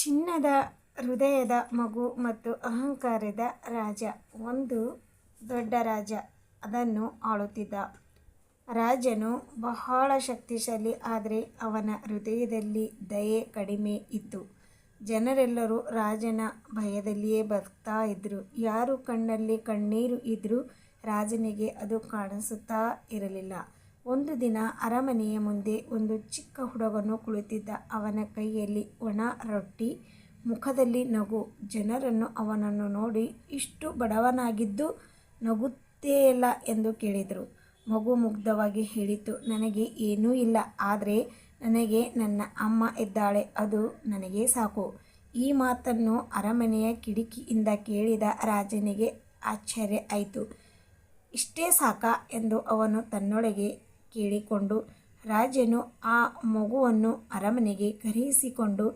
ಚಿನ್ನದ ಹೃದಯದ ಮಗು ಮತ್ತು ಅಹಂಕಾರದ ರಾಜ ಒಂದು ದೊಡ್ಡ ರಾಜ ಅದನ್ನು ಆಳುತ್ತಿದ್ದ. ರಾಜನು ಬಹಳ ಶಕ್ತಿಶಾಲಿ, ಆದರೆ ಅವನ ಹೃದಯದಲ್ಲಿ ದಯೆ ಕಡಿಮೆ ಇತ್ತು. ಜನರೆಲ್ಲರೂ ರಾಜನ ಭಯದಲ್ಲಿಯೇ ಬರ್ತಾ ಇದ್ದರು ಯಾರು ಕಣ್ಣಲ್ಲಿ ಕಣ್ಣೀರು ಇದ್ದರೂ ರಾಜನಿಗೆ ಅದು ಕಾಣಿಸುತ್ತಾ ಇರಲಿಲ್ಲ. ಒಂದು ದಿನ ಅರಮನೆಯ ಮುಂದೆ ಒಂದು ಚಿಕ್ಕ ಹುಡುಗನು ಕುಳಿತಿದ್ದ. ಅವನ ಕೈಯಲ್ಲಿ ಒಣ ರೊಟ್ಟಿ, ಮುಖದಲ್ಲಿ ನಗು. ಜನರನ್ನು ಅವನನ್ನು ನೋಡಿ, ಇಷ್ಟು ಬಡವನಾಗಿದ್ದು ನಗುತ್ತೇ ಇಲ್ಲ ಎಂದು ಕೇಳಿದರು. ಮಗು ಮುಗ್ಧವಾಗಿ ಹೇಳಿತು, ನನಗೆ ಏನೂ ಇಲ್ಲ. ಆದರೆ ನನಗೆ ನನ್ನ ಅಮ್ಮ ಇದ್ದಾಳೆ. ಅದು ನನಗೆ ಸಾಕು. ಈ ಮಾತನ್ನು ಅರಮನೆಯ ಕಿಡಿಕಿಯಿಂದ ಕೇಳಿದ ರಾಜನಿಗೆ ಆಶ್ಚರ್ಯ ಆಯಿತು. ಇಷ್ಟೇ ಸಾಕಾ ಎಂದು ಅವನು ತನ್ನೊಳಗೆ ಕೇಳಿಕೊಂಡು, ರಾಜನು ಆ ಮಗುವನ್ನು ಅರಮನೆಗೆ ಕರೆಯಿಸಿಕೊಂಡು,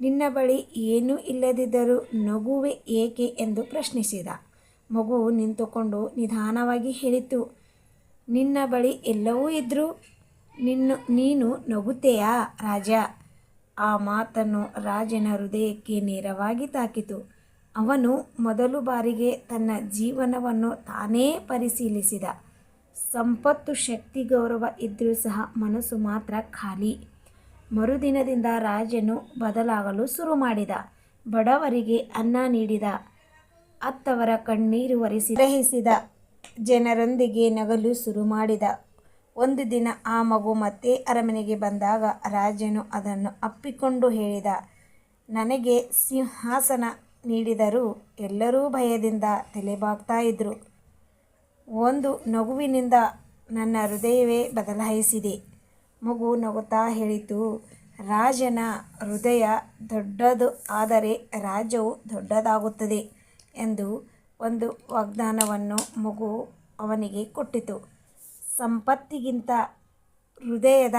ನಿನ್ನ ಬಳಿ ಏನೂ ಇಲ್ಲದಿದ್ದರೂ ನಗುವೆ ಏಕೆ ಎಂದು ಪ್ರಶ್ನಿಸಿದ. ಮಗು ನಿಂತುಕೊಂಡು ನಿಧಾನವಾಗಿ ಹೇಳಿತು, ನಿನ್ನ ಬಳಿ ಎಲ್ಲವೂ ಇದ್ದರೂ ನೀನು ನಗುತ್ತೆಯಾ ರಾಜ ಆ ಮಾತನ್ನು ರಾಜನ ಹೃದಯಕ್ಕೆ ನೇರವಾಗಿ ತಾಕಿತು. ಅವನು ಮೊದಲ ಬಾರಿಗೆ ತನ್ನ ಜೀವನವನ್ನು ತಾನೇ ಪರಿಶೀಲಿಸಿದ. ಸಂಪತ್ತು, ಶಕ್ತಿ, ಗೌರವ ಇದ್ದರೂ ಸಹ ಮನಸ್ಸು ಮಾತ್ರ ಖಾಲಿ. ಮರುದಿನದಿಂದ ರಾಜನು ಬದಲಾಗಲು ಶುರು ಮಾಡಿದ. ಬಡವರಿಗೆ ಅನ್ನ ನೀಡಿದ, ಅತ್ತವರ ಕಣ್ಣೀರು ಒರೆಸಿ ಗ್ರಹಿಸಿದ. ಜನರೊಂದಿಗೆ ನಗಲು ಶುರು ಮಾಡಿದ. ಒಂದು ದಿನ ಆ ಮಗು ಮತ್ತೆ ಅರಮನೆಗೆ ಬಂದಾಗ ರಾಜನು ಅದನ್ನು ಅಪ್ಪಿಕೊಂಡು ಹೇಳಿದ, ನನಗೆ ಸಿಂಹಾಸನ ನೀಡಿದರೂ ಎಲ್ಲರೂ ಭಯದಿಂದ ತಲೆಬಾಗ್ತಾ ಇದ್ರು. ಒಂದು ನಗುವಿನಿಂದ ನನ್ನ ಹೃದಯವೇ ಬದಲಾಯಿಸಿದೆ. ಮಗು ನಗುತ್ತಾ ಹೇಳಿತು, ರಾಜನ ಹೃದಯ ದೊಡ್ಡದು ಆದರೆ ರಾಜ್ಯವು ದೊಡ್ಡದಾಗುತ್ತದೆ ಎಂದು ಒಂದು ವಾಗ್ದಾನವನ್ನು ಮಗು ಅವನಿಗೆ ಕೊಟ್ಟಿತು. ಸಂಪತ್ತಿಗಿಂತ ಹೃದಯದ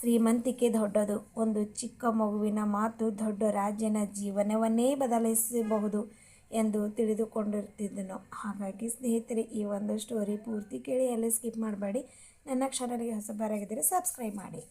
ಶ್ರೀಮಂತಿಕೆ ದೊಡ್ಡದು. ಒಂದು ಚಿಕ್ಕ ಮಗುವಿನ ಮಾತು ದೊಡ್ಡ ರಾಜನ ಜೀವನವನ್ನೇ ಬದಲಿಸಬಹುದು ಎಂದು ತಿಳಿದುಕೊಂಡಿರ್ತಿದ್ದನು ಹಾಗಾಗಿ ಸ್ನೇಹಿತರೆ, ಈ ಒಂದು ಸ್ಟೋರಿ ಪೂರ್ತಿ ಕೇಳಿ ಎಲ್ಲ ಸ್ಕಿಪ್ ಮಾಡಬೇಡಿ. ನನ್ನ ಚಾನಲ್ಗೆ ಹೊಸಬರಾಗಿದ್ದರೆ ಸಬ್ಸ್ಕ್ರೈಬ್ ಮಾಡಿ.